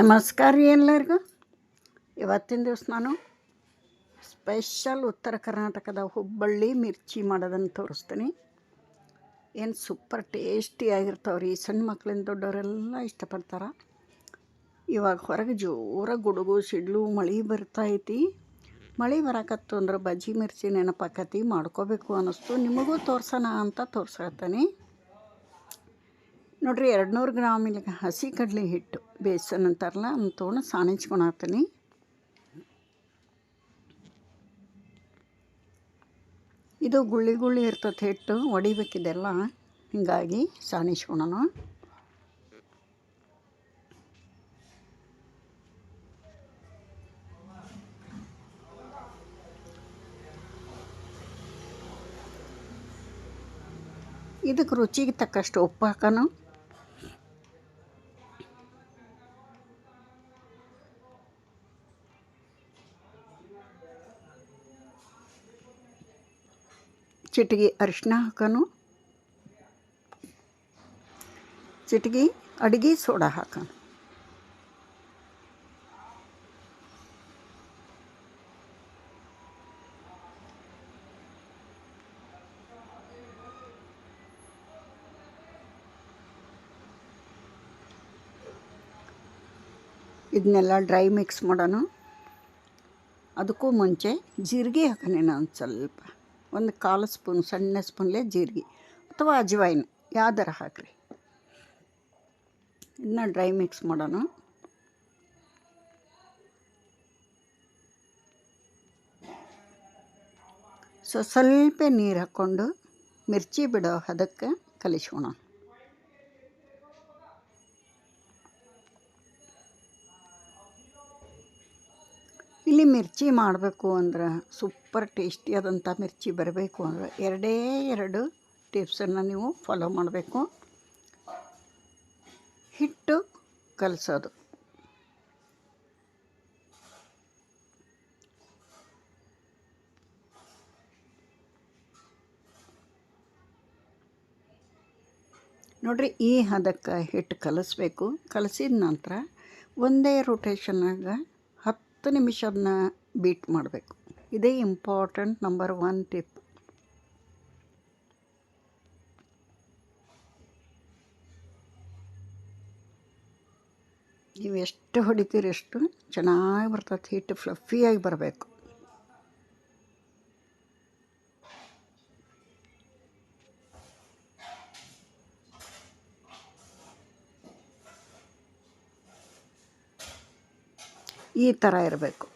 ನಮಸ್ಕಾರ ರೀ ಎಲ್ಲರಿಗೂ. ಇವತ್ತಿನ ದಿವಸ ನಾನು ಸ್ಪೆಷಲ್ ಉತ್ತರ ಕರ್ನಾಟಕದ ಹುಬ್ಬಳ್ಳಿ ಮಿರ್ಚಿ ಮಾಡೋದನ್ನು ತೋರಿಸ್ತೀನಿ. ಏನು ಸೂಪರ್ ಟೇಸ್ಟಿಯಾಗಿರ್ತಾವೆ ರೀ. ಸಣ್ಣ ಮಕ್ಕಳಿಂದ ದೊಡ್ಡವರೆಲ್ಲ ಇಷ್ಟಪಡ್ತಾರೆ. ಇವಾಗ ಹೊರಗೆ ಜೋರ ಗುಡುಗು, ಸಿಡ್ಲು, ಮಳೆ ಬರ್ತಾೈತಿ ಮಳೆ ಬರಕತ್ತು ಅಂದ್ರೆ ಬಜ್ಜಿ ಮಿರ್ಚಿ ನೆನಪಾಕತಿ, ಮಾಡ್ಕೋಬೇಕು ಅನ್ನಿಸ್ತು. ನಿಮಗೂ ತೋರ್ಸೋಣ ಅಂತ ತೋರ್ಸತ್ತೀನಿ ನೋಡಿರಿ ಎರಡು ನೂರು ಗ್ರಾಮ್ ಹಸಿ ಕಡಲೆ ಹಿಟ್ಟು. ಬೇಸನ್ ಅಂತಾರಲ್ಲ ಅದನ್ನ ತೊಗೊಂಡು ಸಾಣಿಸ್ಕೊಳತ್ತೀನಿ ಇದು ಗುಳ್ಳಿ ಗುಳ್ಳಿ ಇರ್ತದೆ ಹಿಟ್ಟು ಹೊಡಿಬೇಕಿದೆಲ್ಲ ಹಿಂಗಾಗಿ ಸಾಣಿಸ್ಕೊಳೋಣ. ಇದಕ್ಕೆ ರುಚಿಗೆ ತಕ್ಕಷ್ಟು ಉಪ್ಪು ಹಾಕೋಣ. ಚಿಟಿಗೆ ಅರಿಶಿನ ಹಾಕೋಣ ಚಿಟಿಗೆ ಅಡುಗೆ ಸೋಡಾ ಹಾಕೋನು. ಇದನ್ನೆಲ್ಲ ಡ್ರೈ ಮಿಕ್ಸ್ ಮಾಡೋಣ ಅದಕ್ಕೂ ಮುಂಚೆ ಜೀರಿಗೆ ಹಾಕೋಣ ಒಂದು ಸ್ವಲ್ಪ. ಒಂದು ಕಾಲು ಸ್ಪೂನ್, ಸಣ್ಣ ಸ್ಪೂನ್ಲೇ ಜೀರಿಗೆ ಅಥವಾ ಅಜವಾಯಿನ, ಯಾವ್ದಾರ ಹಾಕಿರಿ. ಇದನ್ನ ಡ್ರೈ ಮಿಕ್ಸ್ ಮಾಡೋಣ. ಸೊ, ಸ್ವಲ್ಪ ನೀರು ಹಾಕ್ಕೊಂಡು ಮಿರ್ಚಿ ಬಿಡೋ ಹದಕ್ಕೆ ಕಲಿಸೋಣ ಇಲ್ಲಿ ಮಿರ್ಚಿ ಮಾಡಬೇಕು ಅಂದ್ರೆ ಸೂಪರ್ ಟೇಸ್ಟಿಯಾದಂಥ ಮಿರ್ಚಿ ಬರಬೇಕು ಅಂದ್ರೆ ಎರಡೇ ಎರಡು ಟಿಪ್ಸನ್ನು ನೀವು ಫಾಲೋ ಮಾಡಬೇಕು. ಹಿಟ್ಟು ಕಲಸೋದು. ನೋಡಿರಿ ಈ ಹದಕ್ಕೆ ಹಿಟ್ಟು ಕಲಿಸ್ಬೇಕು. ಕಲಸಿದ ನಂತರ ಒಂದೇ ರೊಟೇಷನ್ನಾಗ ಹತ್ತು ನಿಮಿಷ ಅದನ್ನ ಬೀಟ್ ಮಾಡಬೇಕು. ಇದೇ ಇಂಪಾರ್ಟೆಂಟ್ ನಂಬರ್ ಒನ್ ಟಿಪ್ ನೀವು ಎಷ್ಟು ಹೊಡಿತೀರಿ ಎಷ್ಟು ಚೆನ್ನಾಗಿ ಬರ್ತದೆ ಹಿಟ್ಟು ಫ್ಲಫಿಯಾಗಿ ಬರಬೇಕು. ಈ ಥರ ಇರಬೇಕು.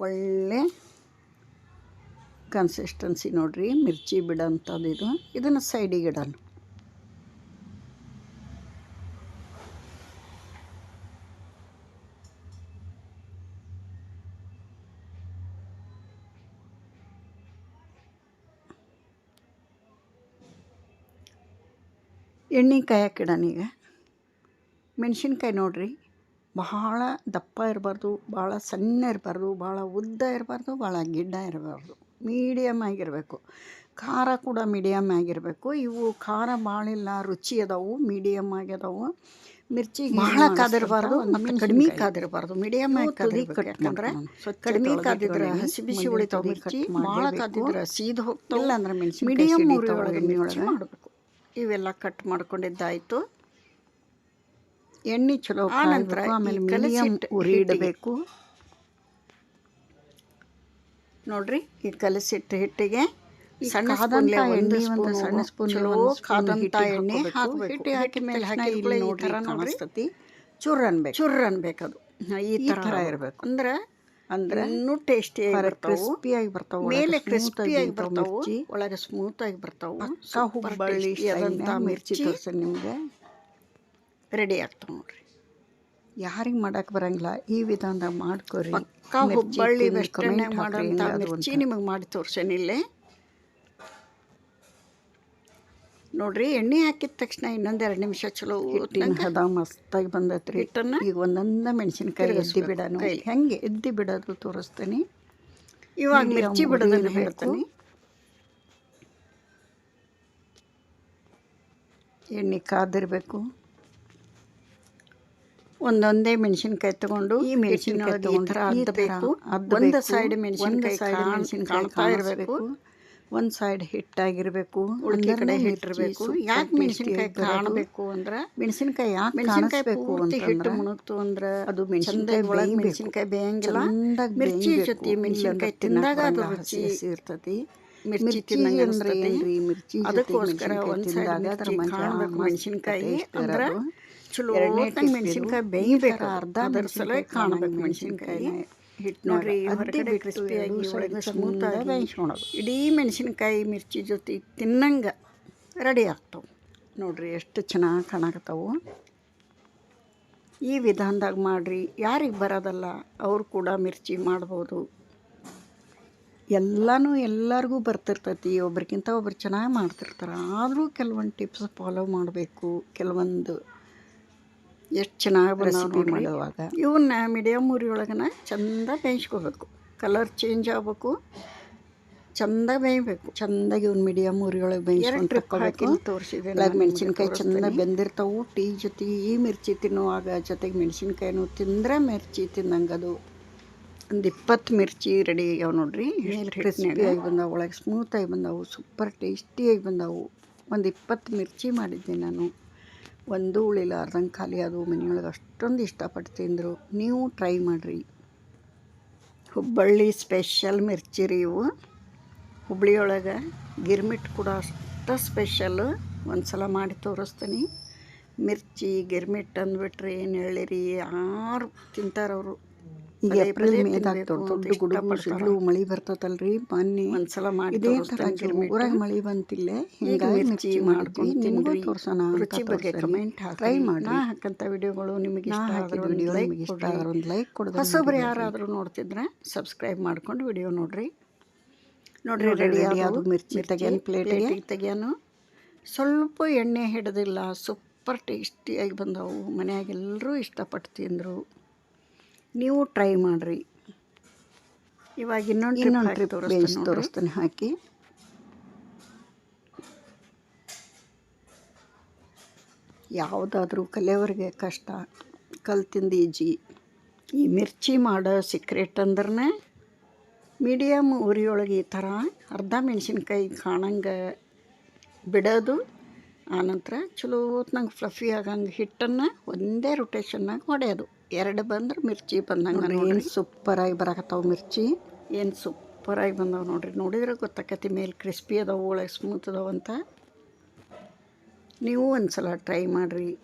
ಒಳ್ಳೆ ಕನ್ಸಿಸ್ಟೆನ್ಸಿ ನೋಡಿರಿ, ಮಿರ್ಚಿ ಬಿಡೋಂಥದ್ದು ಇದು. ಇದನ್ನು ಸೈಡಿಗೆ ಇಡೋಣ ಎಣ್ಣೆ ಕಾಯಕ್ಕಿಡೋಣ ಈಗ ಮೆಣಸಿನ್ಕಾಯಿ ನೋಡಿರಿ ಬಹಳ ದಪ್ಪ ಇರಬಾರ್ದು ಭಾಳ ಸಣ್ಣ ಇರಬಾರ್ದು ಭಾಳ ಉದ್ದ ಇರಬಾರ್ದು ಭಾಳ ಗಿಡ್ಡ ಇರಬಾರ್ದು. ಮೀಡಿಯಮ್ ಆಗಿರಬೇಕು. ಖಾರ ಕೂಡ ಮೀಡಿಯಮ್ ಆಗಿರಬೇಕು. ಇವು ಖಾರ ಭಾಳಿಲ್ಲ ರುಚಿ ಅದಾವು ಮೀಡಿಯಮ್ ಆಗ್ಯದವು. ಮಿರ್ಚಿ ಭಾಳ ಕಾದಿರಬಾರ್ದು ಕಡಿಮೆ ಕಾದಿರಬಾರ್ದು. ಮೀಡಿಯಮ್ ಆಗಿ ಕದಿ ಯಾಕಂದ್ರೆ ಕಡಿಮೆ ಕಾದಿದ್ರೆ ಹಸಿ ಬಿಸಿ ಉಳಿತಾವೆ ಮಿರ್ಚಿ ಭಾಳ ಕಾದಿದ್ರೆ ಸೀದ್ ಹೋಗ್ತಾವಲ್ಲ ಅಂದ್ರೆ ಮೆಣಸಿನ ಮೀಡಿಯಮ್ ಉರಿ ಒಳಗೆ ಒಳಗೆ ಮಾಡಬೇಕು. ಇವೆಲ್ಲ ಕಟ್ ಮಾಡ್ಕೊಂಡಿದ್ದಾಯಿತು. ಎಣ್ಣೆ ಚಲೋ ಆನಂತರ ಆಮೇಲೆ ಮೀಡಿಯಮ್ ಉರಿ ಇಡಬೇಕು ನೋಡ್ರಿ ಈ ಕಲಸಿಟ್ಟ ಹಿಟ್ಟಿಗೆ ಸಣ್ಣ ಸ್ಪೂನ್ಲೆ ಒಂದು ಸ್ಪೂನ್ ಸಣ್ಣ ಸ್ಪೂನ್ ಕಾದಂತ ಎಣ್ಣೆ ಹಾಕಬೇಕು. ಹಿಟ್ಟು ಹಾಕಿ ಮೇಲೆ ಹಾಕಿ ನೋಡ್ರಿ ಕಾಣಿಸ್ತತಿ ಚುರ್ ಅನ್ಬೇಕು ಚುರ್ ಅನ್ಬೇಕು ಅದು. ಈ ತರ ಇರಬೇಕು. ಅಂದ್ರೆ ಅಂದ್ರೆ ಇನ್ನೂ ಟೇಸ್ಟಿ ಕ್ರಿಸ್ಪಿಯಾಗಿ ಬರ್ತಾವ ಮೇಲೆ ಕ್ರಿಸ್ಪಿಯಾಗಿ ಬರ್ತಾವೆ. ಒಳಗೆ ಸ್ಮೂತ್ ಆಗಿ ಬರ್ತಾವೆ. ಹುಬ್ಬಳ್ಳಿ ಮಿರ್ಚಿ ತೋರ್ಸ ನಿಮಗೆ. ರೆಡಿ ಆಗ್ತವೆ ನೋಡ್ರಿ. ಯಾರಿಗೆ ಮಾಡಕ್ಕೆ ಬರಂಗಿಲ್ಲ ಈ ವಿಧಾನದಾಗ ಮಾಡ್ಕೊರಿ. ಹುಬ್ಬಳ್ಳಿ ವೆಸ್ಟರ್ನ್ ಮಾಡೋಂಥ ಮಿರ್ಚಿ ನಿಮಗೆ ಮಾಡಿ ತೋರ್ಸೇನಿಲ್ಲೇ ನೋಡ್ರಿ ಎಣ್ಣೆ ಹಾಕಿದ ತಕ್ಷಣ ಇನ್ನೊಂದೆರಡು ನಿಮಿಷ ಚಲೋ ಹದ ಮಸ್ತಾಗಿ ಬಂದೈತ್ರಿ. ಹಿಟ್ಟನ್ನು ಈಗ ಒಂದೊಂದ ಮೆಣಸಿನ್ಕಾಯಿ ಎದ್ದಿ ಬಿಡೋಣ ಹೆಂಗೆ ಎದ್ದಿ ಬಿಡೋದು ತೋರಿಸ್ತೀನಿ. ಇವಾಗ ಮಿರ್ಚಿ ಬಿಡೋದನ್ನು ಹೇಳ್ತೀನಿ. ಎಣ್ಣೆ ಕಾದಿರಬೇಕು. ಒಂದೊಂದೇ ಮೆಣಸಿನಕಾಯಿ ತಗೊಂಡು ಈ ಮೆಣಸಿನಕಾಯಿ ಅದ್ದಬೇಕು ಒಂದು ಸೈಡ್ ಮೆಣಸಿನ್ಕಾಯಿ ಸೈಡ್ ಮೆಣಸಿನ್ಕಾಯಿ ಇರಬೇಕು ಒಂದು ಸೈಡ್ ಹಿಟ್ಟಾಗಿರಬೇಕು ಉಳಿದ ಕಡೆ ಹಿಟ್ಟಿರಬೇಕು ಯಾಕೆ ಮೆಣಸಿನಕಾಯಿ ಕಾಣಬೇಕು ಅಂದ್ರೆ ಮೆಣಸಿನಕಾಯಿ ಯಾಕೆ ಮೆಣಸಿನ್ಕಾಯಿ ಅಂತ ಹಿಟ್ಟು ಮುಣುಗ್ತು ಅಂದ್ರೆ ಅದು ಮೆಣಸಿನಕಾಯಿ ಒಳಗೆ ಮೆಣಸಿನಕಾಯಿ ಬೇಯಂಗಿಲ್ಲ. ಮಿರ್ಚಿ ಜೊತೆ ಮೆಣಸಿನಕಾಯಿ ತಿಂದಾಗ ಅದು ರುಚಿ ಇರ್ತತಿ ಮಿರ್ಚಿ ತಿನ್ನಂಗೆ ಅನಿಸ್ತತಿ ಮಿರ್ಚಿ ಅದಕ್ಕೋಸ್ಕರ ಒಂದು ಸೈಡ್ ಕಾಣಬೇಕು ಮೆಣಸಿನಕಾಯಿ ಅಂದ್ರೆ ಚಲೋ ಮೆಣಸಿನ್ಕಾಯಿ ಬೇಯಬೇಕು ಅರ್ಧ ಅದರ ಸಲುವಾಗಿ ಕಾಣಬೇಕು ಮೆಣಸಿನ್ಕಾಯಿ ಹಿಟ್ಟು ನೋಡ್ರಿ ಹೊರಗಡೆ ಕ್ರಿಸ್ಪಿಯಾಗಿ ಒಳಗೆ ಸ್ಮೂತಾಗಿ ಬೇಯಿಸ್ಕೊಳೋದು. ಇಡೀ ಮೆಣಸಿನ್ಕಾಯಿ ಮಿರ್ಚಿ ಜೊತೆ ತಿನ್ನಂಗೆ ರೆಡಿ ಆಗ್ತಾವೆ. ನೋಡ್ರಿ ಎಷ್ಟು ಚೆನ್ನಾಗಿ ಕಾಣಕತ್ತಾವು. ಈ ವಿಧಾನದಾಗ ಮಾಡಿರಿ ಯಾರಿಗೆ ಬರೋದಲ್ಲ ಅವ್ರು ಕೂಡ ಮಿರ್ಚಿ ಮಾಡ್ಬೋದು. ಎಲ್ಲನೂ ಎಲ್ಲರಿಗೂ ಬರ್ತಿರ್ತೈತಿ ಒಬ್ರಿಗಿಂತ ಒಬ್ರು ಚೆನ್ನಾಗಿ ಮಾಡ್ತಿರ್ತಾರೆ. ಆದರೂ ಕೆಲವೊಂದು ಟಿಪ್ಸ್ ಫಾಲೋ ಮಾಡಬೇಕು ಕೆಲವೊಂದು ಎಷ್ಟು ಚೆನ್ನಾಗಿ ರೆಸಿಪಿ ಮಾಡುವಾಗ. ಇವನ್ನ ಮೀಡಿಯಮ್ ಒಳಗನ ಚಂದ ಬೇಯಿಸ್ಕೋಬೇಕು. ಕಲರ್ ಚೇಂಜ್ ಆಗಬೇಕು. ಚಂದ ಬೇಯಬೇಕು. ಚಂದಾಗಿ ಇವ್ನ ಮೀಡಿಯಮ್ ಉರಿ ಒಳಗೆ ಬೇಯಿಸ್ಕೊಂಡು ತೋರಿಸಿದೆ ಮೆಣಸಿನ್ಕಾಯಿ ಚಂದ ಬೆಂದಿರ್ತಾವು. ಟೀ ಜೊತೆ ಈ ಮಿರ್ಚಿ ತಿನ್ನುವಾಗ ಜೊತೆಗೆ ಮೆಣಸಿನ್ಕಾಯಿನೂ ತಿಂದ್ರೆ ಮಿರ್ಚಿ ತಿನ್ನಂಗದು. ಒಂದು ಇಪ್ಪತ್ತು ಮಿರ್ಚಿ ರೆಡಿ ಆಗ್ಯಾವ ನೋಡ್ರಿ. ಆಗಿ ಬಂದಾವು. ಒಳಗೆ ಸ್ಮೂತಾಗಿ ಬಂದಾವು. ಸೂಪರ್ ಟೇಸ್ಟಿಯಾಗಿ ಬಂದಾವು. ಒಂದು ಇಪ್ಪತ್ತು ಮಿರ್ಚಿ ಮಾಡಿದ್ದೆ ನಾನು. ಒಂದು ಉಳಿಲಾರ್ದಂಗೆ ಖಾಲಿ ಅದು ಮನೆಯೊಳಗೆ ಅಷ್ಟೊಂದು ಇಷ್ಟಪಟ್ಟು ತಿಂದರು ನೀವು ಟ್ರೈ ಮಾಡಿರಿ. ಹುಬ್ಬಳ್ಳಿ ಸ್ಪೆಷಲ್ ಮಿರ್ಚಿ ರೀ ಇವು. ಹುಬ್ಳಿಯೊಳಗೆ ಗಿರ್ಮಿಟ್ ಕೂಡ ಅಷ್ಟು ಸ್ಪೆಷಲ್ ಒಂದು ಸಲ ಮಾಡಿ ತೋರಿಸ್ತೀನಿ. ಮಿರ್ಚಿ, ಗಿರ್ಮಿಟ್ ಅಂದ್ಬಿಟ್ರೆ ಏನು ಹೇಳಿರಿ, ಯಾರು ತಿಂತಾರವರು ಈಗ ಏಪ್ರಿಲ್ ಮೇದಾಗ ದೊಡ್ಡ ಗುಡುಗು ಸಿಡ್ಲು ಮಳೆ ಬರ್ತತಲ್ರಿ ಬನ್ನಿ. ಒಂದ್ಸಲ ಮಾಡಿ ಇದೇ ಥರ ಊರಾಗ ಮಳೆ ಬಂತಿಲ್ಲ. ಹಿಂಗಾಗಿ ಮಿರ್ಚಿ ಮಾಡ್ಕೊಂಡು ನಿಮಗೂ ತೋರ್ಸೋಣ ರುಚಿ ಬಗ್ಗೆ ಕಮೆಂಟ್ ಟ್ರೈ ಮಾಡಿ ನಾ ಹಾಕಂತ ವಿಡಿಯೋಗಳು ನಿಮಗೆ ಇಷ್ಟ ಆದ್ರೆ ವಿಡಿಯೋ ನಿಮಗೆ ಇಷ್ಟ ಆದ್ರೆ ಒಂದು ಲೈಕ್ ಕೊಡೋದು ಹೊಸಬ್ರು ಯಾರಾದರೂ ನೋಡ್ತಿದ್ರೆ ಸಬ್ಸ್ಕ್ರೈಬ್ ಮಾಡ್ಕೊಂಡು ವಿಡಿಯೋ ನೋಡ್ರಿ. ನೋಡ್ರಿ ರೆಡಿ ಅದು ಮಿರ್ಚಿ ತೆಗೆಯನ್ ಪ್ಲೇಟಿಗೆ ತೆಗೆಯನು. ಸ್ವಲ್ಪ ಎಣ್ಣೆ ಹಿಡಿದಿಲ್ಲ ಸೂಪರ್ ಟೇಸ್ಟಿಯಾಗಿ ಬಂದವು. ಮನೆಯಾಗೆಲ್ಲರೂ ಇಷ್ಟಪಟ್ಟು ತಿಂದರು. ನೀವು ಟ್ರೈ ಮಾಡಿರಿ. ಇವಾಗ ಇನ್ನೊಂದು ಇನ್ನೊಂದು ಟ್ರಿಪ್ ಬೇಯಿಸಿ ತೋರಿಸ್ತಾನೆ ಹಾಕಿ. ಯಾವುದಾದ್ರೂ ಕಲಿಯೋರಿಗೆ ಕಷ್ಟ ಕಲ್ತಿಂದ ಈಜಿ. ಈ ಮಿರ್ಚಿ ಮಾಡೋ ಸೀಕ್ರೆಟ್ ಅಂದ್ರೆ ಮೀಡಿಯಮ್ ಉರಿಯೊಳಗೆ ಈ ಥರ ಅರ್ಧ ಮೆಣಸಿನ್ಕಾಯಿ ಕಾಣಂಗೆ ಬಿಡೋದು ಆನಂತರ ಚಲೋ ಹೊತ್ನಂಗೆ ಫ್ಲಫಿ ಆಗಂಗೆ ಹಿಟ್ಟನ್ನು ಒಂದೇ ರೊಟೇಷನ್ನಾಗ ಹೊಡೆಯೋದು ಎರಡು ಬಂದ್ರೆ ಮಿರ್ಚಿ ಬಂದಂಗೆ ಏನು ಸೂಪರಾಗಿ ಬರಕತ್ತಾವ ಮಿರ್ಚಿ. ಏನು ಸೂಪರಾಗಿ ಬಂದಾವೆ ನೋಡ್ರಿ. ನೋಡಿದ್ರೆ ಗೊತ್ತಾಕತಿ ಮೇಲೆ ಕ್ರಿಸ್ಪಿ ಅದಾವು ಒಳಗೆ ಸ್ಮೂತ್ ಅದಾವ ಅಂತ. ನೀವು ಒಂದು ಸಲ ಟ್ರೈ ಮಾಡಿರಿ.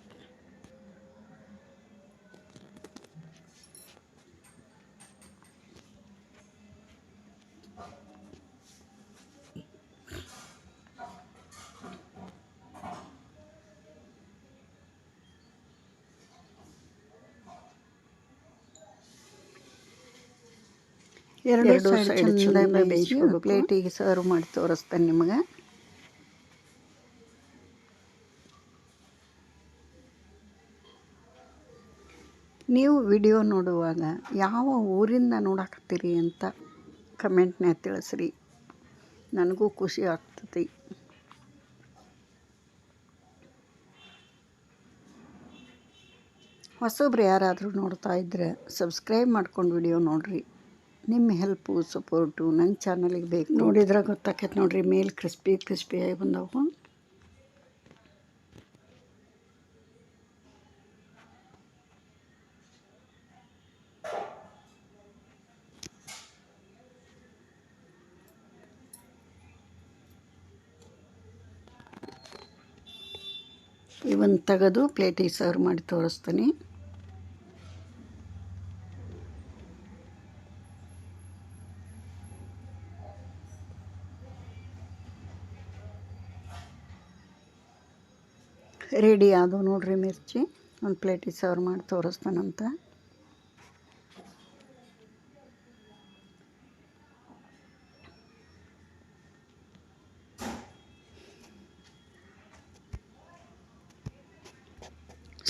ಎರಡು ಸೈಡ್ ಚಂದ ಬೇಯಿಸ್ಕೊಂಡು ಪ್ಲೇಟಿಗೆ ಸರ್ವ್ ಮಾಡಿ ತೋರಿಸ್ತೇನೆ ನಿಮಗೆ. ನೀವು ವಿಡಿಯೋ ನೋಡುವಾಗ ಯಾವ ಊರಿಂದ ನೋಡಾಕತ್ತೀರಿ ಅಂತ ಕಮೆಂಟ್ನ್ಯಾಗ ತಿಳಿಸ್ರಿ. ನನಗೂ ಖುಷಿ ಆಗ್ತತಿ ಹೊಸಬ್ರು ಯಾರಾದರೂ ನೋಡ್ತಾ ಇದ್ದರೆ ಸಬ್ಸ್ಕ್ರೈಬ್ ಮಾಡ್ಕೊಂಡು ವಿಡಿಯೋ ನೋಡಿರಿ. ನಿಮ್ಮ ಹೆಲ್ಪು, ಸಪೋರ್ಟು ನನ್ನ ಚಾನಲಿಗೆ ಬೇಕು. ನೋಡಿದ್ರೆ ಗೊತ್ತಾಕೈತೆ ನೋಡಿರಿ, ಮೇಲೆ ಕ್ರಿಸ್ಪಿ ಕ್ರಿಸ್ಪಿಯಾಗಿ ಬಂದವು. ಇವನ್ ತೆಗೆದು ಪ್ಲೇಟಿಗೆ ಸರ್ವ್ ಮಾಡಿ ತೋರಿಸ್ತೀನಿ. ರೆಡಿ ಆದವು ನೋಡ್ರಿ ಮಿರ್ಚಿ. ಒಂದು ಪ್ಲೇಟಿಗೆ ಸರ್ವ್ ಮಾಡಿ ತೋರಿಸ್ತಾನಂತ.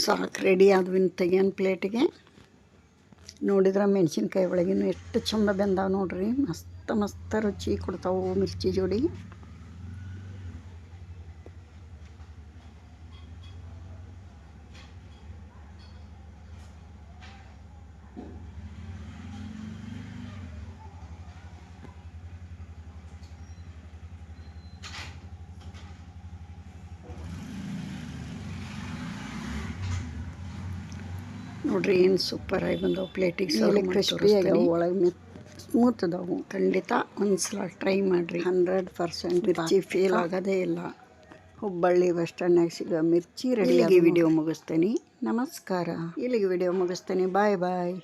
ಸಾಕು ರೆಡಿ ಆದ್ವಿನ ತೆಗಿಯೋನ್ ಪ್ಲೇಟಿಗೆ ನೋಡಿದ್ರೆ ಮೆಣಸಿನ್ಕಾಯಿ ಒಳಗಿನ ಎಷ್ಟು ಚಂದ ಬೆಂದಾವೆ ನೋಡ್ರಿ. ಮಸ್ತ್ ಮಸ್ತ್ ರುಚಿ ಕೊಡ್ತಾವೆ ಮಿರ್ಚಿ ಜೋಡಿ. ನೋಡ್ರಿ ಏನು ಸೂಪರ್ ಆಗಿ ಬಂದವು ಪ್ಲೇಟಿಗೆ ಸರ್ವ್ ಕ್ರಿಸ್ಪಿ ಆಗ್ಯಾವ ಒಳಗೆ ಮೆತ್ ಸ್ಮೂತ್ ಅದಾವು ಖಂಡಿತ ಒಂದ್ಸಲ ಟ್ರೈ ಮಾಡಿರಿ. ಹಂಡ್ರೆಡ್ ಪರ್ಸೆಂಟ್ ಮಿರ್ಚಿ ಫೇಲ್ ಆಗೋದೇ ಇಲ್ಲ. ಹುಬ್ಬಳ್ಳಿ ಬಸ್ ಸ್ಟ್ಯಾಂಡ್ನಾಗ ಸಿಗೋ ಮಿರ್ಚಿ ರೆಡಿ ವಿಡಿಯೋ ಮುಗಿಸ್ತೀನಿ. ನಮಸ್ಕಾರ. ಇಲ್ಲಿಗೆ ವಿಡಿಯೋ ಮುಗಿಸ್ತೇನೆ. ಬಾಯ್ ಬಾಯ್